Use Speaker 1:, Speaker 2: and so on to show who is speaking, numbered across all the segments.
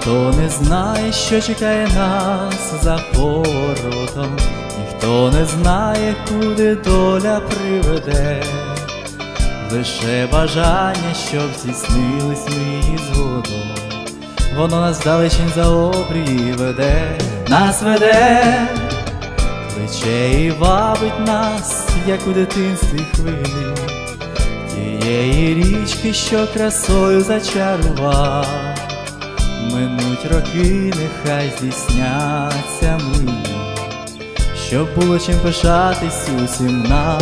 Speaker 1: Ніхто не знає, що чекає нас за поворотом, ніхто не знає, куди доля приведе, лише бажання, щоб здійснились мрії згодом, воно нас далечінь за обрії веде, нас веде, плече і вабить нас, як у дитинстві хвилі, тієї річки, що красою зачарував. Минуть роки, нехай здійсняться мрії, щоб було чим пишатись усім нам,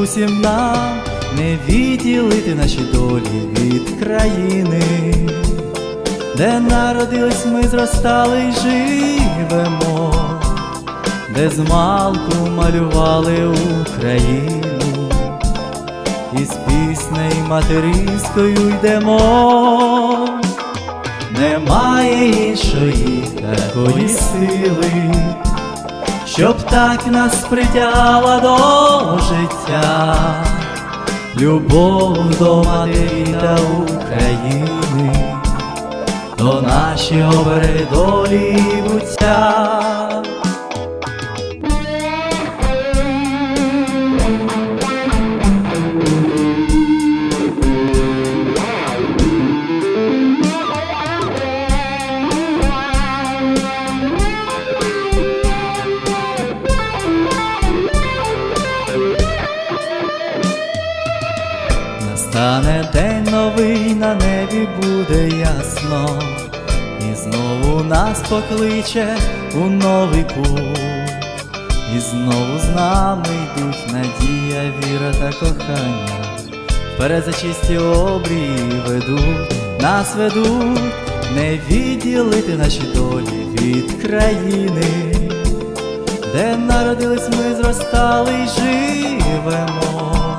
Speaker 1: усім нам, не відділити наші долі від країни, де народились ми, зростали й живемо, де змалку малювали Україну, і з піснею материнською йдемо. Немає іншої такої сили, щоб так нас притягла до життя, любов до матері та України, до наші обередолі буття. Настане день новий, на небі буде ясно, і знову нас покличе у новий путь, і знову з нами йдуть надія, віра та кохання, вперед за чисті обрії ведуть, нас ведуть, не відділити наші долі від країни, де народились ми, зростали й живемо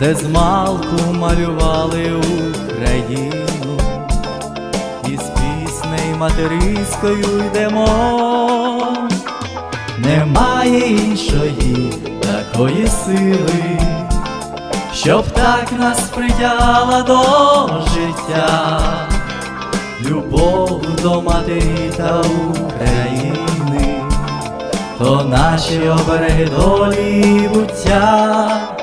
Speaker 1: де змалку малювали Україну, і з піснею материнською йдемо, немає іншої такої сили, щоб так нас притягла до життя, любов до матері та України, то наші обереги долі буття.